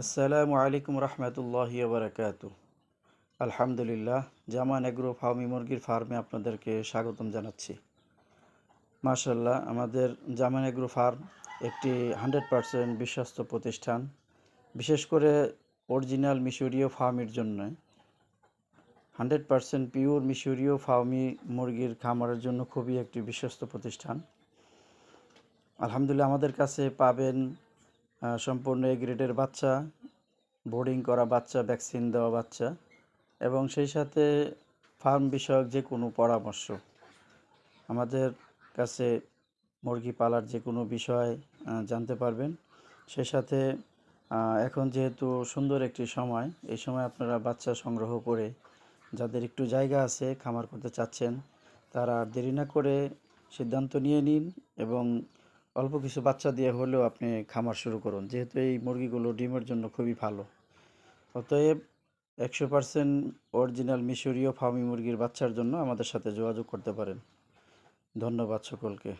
আসসালামু আলাইকুম রহমতুল্লাহি বারকাত আলহামদুলিল্লাহ, জামান এগ্রো ফার্মি মুরগির ফার্মে আপনাদেরকে স্বাগতম জানাচ্ছি। মাশাল্লাহ আমাদের জামান এগ্রো ফার্ম একটি হান্ড্রেড পারসেন্ট বিশ্বস্ত প্রতিষ্ঠান, বিশেষ করে অরিজিনাল মিশরীয় ফার্মের জন্য। হান্ড্রেড পারসেন্ট পিওর মিশরীয় ফার্মি মুরগির খামারের জন্য খুবই একটি বিশ্বস্ত প্রতিষ্ঠান। আলহামদুলিল্লাহ, আমাদের কাছে পাবেন সম্পূর্ণ এ গ্রেডের বাচ্চা বোর্ডিং করা বাচ্চা ভ্যাকসিন দেওয়া বাচ্চা, এবং সেই সাথে ফার্ম বিষয়ক যে কোনো পরামর্শ। আমাদের কাছে মুরগি পালার যে কোনো বিষয় জানতে পারবেন। সেই সাথে এখন যেহেতু সুন্দর একটি সময়, এই সময় আপনারা বাচ্চা সংগ্রহ করে, যাদের একটু জায়গা আছে, খামার করতে চাচ্ছেন, তারা আর দেরি না করে সিদ্ধান্ত নিয়ে নিন এবং অল্প কিছু বাচ্চা দিয়ে হলেও আপনি খামার শুরু করুন। যেহেতু এই মুরগিগুলো ডিমের জন্য খুবই ভালো। অতএব একশো পার্সেন্ট অরিজিনাল মিশরীয় ফার্মি মুরগির বাচ্চার জন্য আমাদের সাথে যোগাযোগ করতে পারেন। ধন্যবাদ সকলকে।